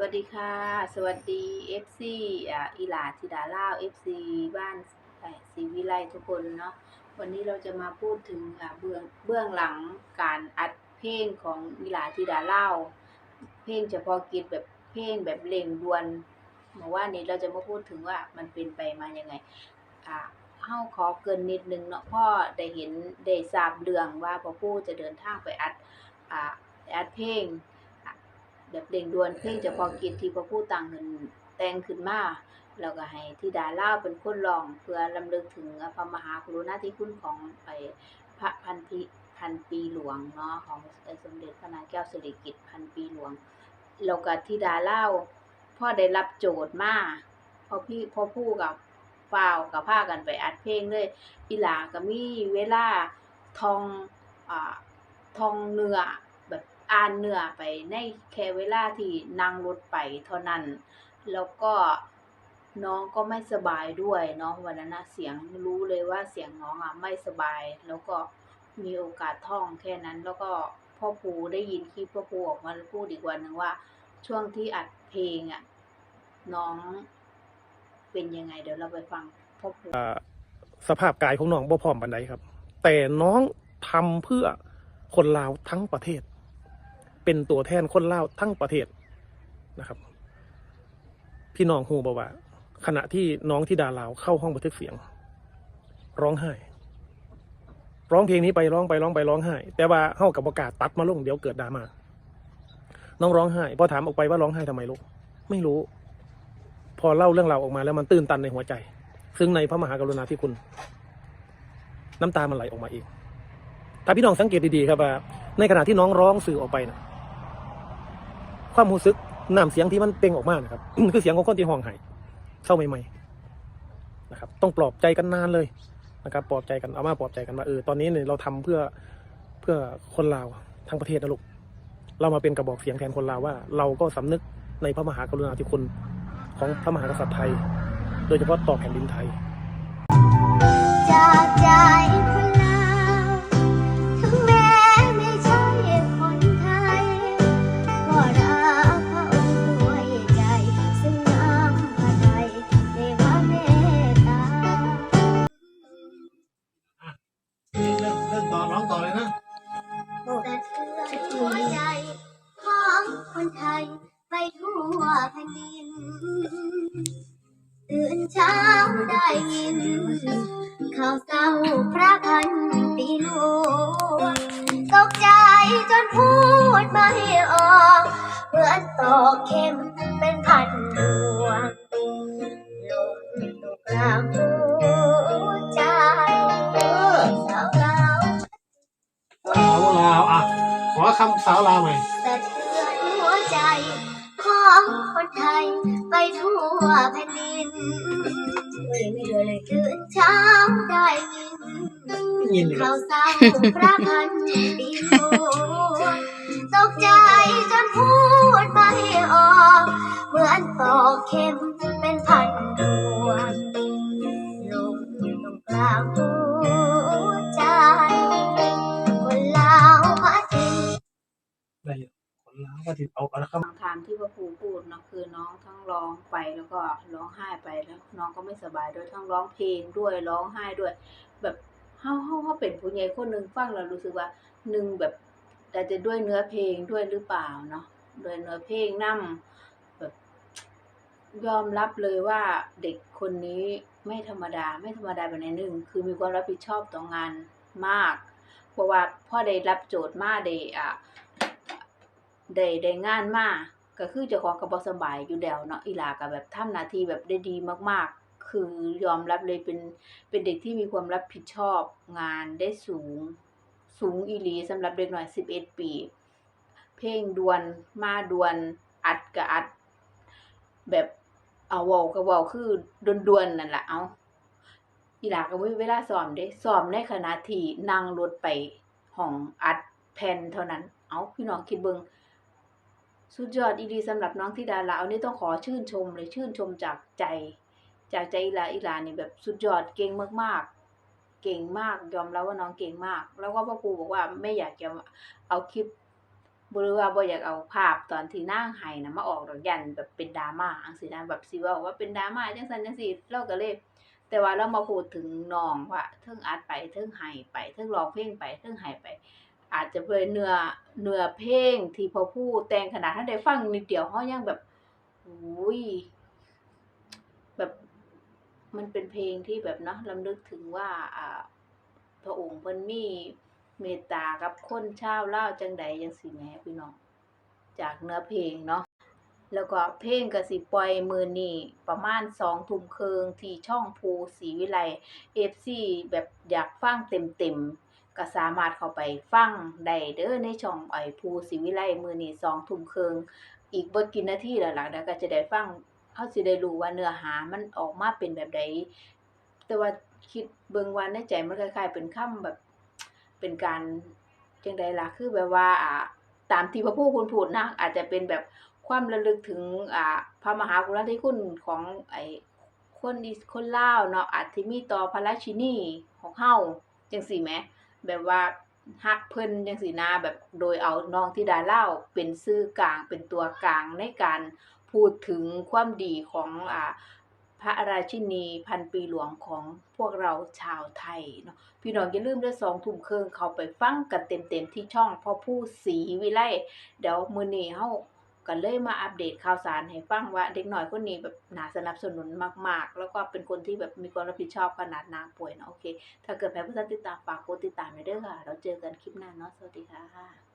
วัสดีค่ะ สวัสดี FC อ่าอีหลาธิดาล่า FC บ้านศรีวิไลทุกคนเนาะวันนี้เราจะมาพูดถึงอ่าเบื้องเบื้องหลังการอัดเพลงของอีหลาธิดาเล่า เพลงเฉพาะกิจแบบเพลงแบบเร่งด่วนเมื่อวานี้เราจะมาพูดถึงว่ามันเป็นไปมายังไงอ่าเฮาขอเกินนิดนึงเนาะพ่อได้เห็นได้ทราบเรื่องว่าพ่อปู่จะเดินทางไปอัดอ่าอัดเพลง แบบเร่งด่วนเพลงเฉพาะกิจที่พระผู้ต่างขึ้นแต่งขึ้นมาแล้วก็ให้ธิดาเล่าเป็นคนร้องเพื่อรำลึกถึงพระมหากรุณาธิคุณของไปพระพันธิพันปีหลวงเนาะของสมเด็จพระนางแก้วสิริกิติ์พันปีหลวงแล้วก็ธิดาเล่าพ่อได้รับโจทย์มาพอพี่พอผู้กับฝ้าวกับพากันไปอัดเพลงเลยอีหลาก็มีเวลาทองอ่าทองเนื้อ อ่านเนื้อไปในแค่เวลาที่นั่งรถไปเท่านั้น แล้วก็น้องก็ไม่สบายด้วยเนาะวันนั้นนะเสียงรู้เลยว่าเสียงน้องอะไม่สบาย แล้วก็มีโอกาสท่องแค่นั้น แล้วก็พ่อปูได้ยินคลิปพ่อปูออกมาพูดอีกวันหนึ่งว่า ช่วงที่อัดเพลงอะน้องเป็นยังไง เดี๋ยวเราไปฟังพ่อปูสภาพกายของน้องบ่พร้อมปานใดครับ แต่น้องทำเพื่อคนลาวทั้งประเทศ เป็นตัวแทนคนลาวทั้งประเทศนะครับ พี่น้องฮูบอกว่า ขณะที่น้องที่ดาลาวเข้าห้องบันทึกเสียง ร้องไห้ ร้องเพลงนี้ไปร้องไปร้องไปร้องไห้ แต่ว่าเฮากับประกาศตัดมาลงเดี๋ยวเกิดดราม่าน้องร้องไห้พอถามออกไปว่าร้องไห้ทำไมลูกไม่รู้ พอเล่าเรื่องราวออกมาแล้วมันตื้นตันในหัวใจ ซึ่งในพระมหากรุณาธิคุณ น้ำตามันไหลออกมาเองถ้าพี่น้องสังเกตดีๆครับว่าในขณะที่น้องร้องสื่อออกไปนะ ความรู้สึกน้ำเสียงที่มันเปล่งออกมานะครับ คือเสียงของคนที่ห้องไห้เศร้าใหม่ๆนะครับ ต้องปลอบใจกันนานเลยนะครับปลอบใจกันเอามาปลอบใจกันว่าเออตอนนี้เนี่ยเราทำเพื่อเพื่อคนลาวทั้งประเทศนะลูกเรามาเป็นกระบอกเสียงแทนคนลาวว่า เราก็สำนึกในพระมหากรุณาธิคุณของพระมหากษัตริย์ไทย โดยเฉพาะต่อแผ่นดินไทย คนไทยไปทั่วแผ่นดิน ตื่นเช้าได้ยิน ข่าวเศร้าพระพันปีหลวงตกใจจนพูดไม่ออก เหมือนตอกเข็มเป็นพันดวงลงตรงกลางหัวใจสาวเราสาวลาวอะขอคำสาวลาวหน่อย ใจของคนไทยไปทั่วแผ่นดินไม่เลยเลยตื่นเช้าได้ยินข่าวเศร้าพระพันปีหลวงตกใจจนพูดไม่ออก เหมือนตอกเข็มเป็นพัน คนลาวว่าที่เอาเอาละครับบางที่พระครูพูดนะคือน้องทั้งร้องไปแล้วก็ร้องไห้ไปแล้วน้องก็ไม่สบายด้วยทั้งร้องเพลงด้วยร้องไห้ด้วย แบบเฮาเฮาเฮาเป็นผู้ใหญ่คนหนึ่งฟังแล้วรู้สึกว่าหนึ่งแบบแต่จะด้วยเนื้อเพลงด้วยหรือเปล่าเนาะด้วยเนื้อเพลงนํแบบยอมรับเลยว่าเด็กคนนี้ไม่ธรรมดาไม่ธรรมดาแบบไหนหนึ่งคือมีความรับผิดชอบต่องานมาก เพราะว่าพ่อได้รับโจทย์มาได้อ่า ได้ได้งานมาก็คือเจ้าของก็บ่สบายอยู่แล้วเนาะอีหลาก็แบบทำหน้าที่แบบได้ดีมากๆ คือยอมรับเลยเป็นเป็นเด็กที่มีความรับผิดชอบงานได้สูง สูงอีหลีสำหรับเด็กน้อย11 ปี เพลงดวนมาดวนอัดก็อัด แบบเอาเว้าก็เว้าคือดวนๆนั่นล่ะเอาอีหลาก็บ่มีเวลาซ้อมเด้ซ้อมในขณะที่นั่งรถไปห้องอัดแผ่นเท่านั้น เอาพี่น้องคิดเบิ่ง สุดยอดอีดีสำหรับน้องธิดาลาวนี่ต้องขอชื่นชมเลยชื่นชมจากใจ จากใจอีหลาอีหลานี่แบบสุดยอดเก่งมากๆ เก่งมากยอมรับว่าน้องเก่งมาก แล้วก็พ่อครูบอกว่าไม่อยากจะเอาคลิปบรือว่าบ่อยากเอาภาพตอนที่นางไห้นะมาออกดอกยันแบบเป็นดราม่าจังซี่นะแบบสิเว้าว่าเป็นดราม่าจังซั่นจังซี่เราก็เลยแต่ว่าเรามาพูดถึงน้องว่าเทิงอัดไปเทิงไห้ไปเทิงร้องเพลงไปเทิงไห้ไป อาจจะเป็นเนื้อเนื้อเพลงที่พอพูดแต่งขนาดถ้าได้ฟังนิดเดียวเฮายังแบบโอ้ยแบบมันเป็นเพลงที่แบบเนาะรำลึกถึงว่าอ่าพระองค์เพิ่นมีเมตตากับคนชาวลาจังใดจังซี่แหมพี่น้องจากเนื้อเพลงเนาะแล้วก็เพลงกสิปล่อยมือนี้ประมาณ2ทุ่มครึ่งที่ช่องภูศรีวิไล FC แบบอยากฟังเต็มๆ ก็สามารถเข้าไปฟังได้เด้อในช่องไอ้ภูศรีวิไลมือนี้2ทุ่มครึ่งอีกบ่กี่นาทีแล้วล่ะเดี๋ยวก็จะได้ฟังเฮาสิได้รู้ว่าเนื้อหามันออกมาเป็นแบบใดแต่ว่าคิดเบิ่งว่าในใจมันคล้ายๆ เป็นคำแบบ เป็นการจังใดล่ะคือแบบว่าอ่าตามที่พระผู้คุณพูดนะอาจจะเป็นแบบความระลึกถึงอ่าพระมหากรุณาธิคุณของไอ้คนอีคนลาวเนาะอาจสิมีต่อพระราชินีของเฮาจังซี่แหม แบบว่าฮักเพิ่นจังซี่นะแบบโดยเอาน้องธิดาเล่าเป็นสื่อกลางเป็นตัวกลางในการพูดถึงความดีของอ่าพระราชินีพันปีหลวงของพวกเราชาวไทยเนาะพี่น้องอย่าลืมเด้อสองทุ่มครึ่งเข้าไปฟังกันเต็มๆที่ช่องพ่อผู้ศรีวิไลเดี๋ยวมือนี้เฮา ก็เลยมาอัปเดตข่าวสารให้ฟังว่าเด็กน้อยคนนี้แบบน่าสนับสนุนมาก ๆ แล้วก็เป็นคนที่แบบมีความรับผิดชอบขนาดนางป่วยเนาะโอเค ถ้าเกิดแพ้ผู้ติดตามฝากกดติดตามไว้เด้อค่ะ เราเจอกันคลิปหน้าเนาะสวัสดีค่ะ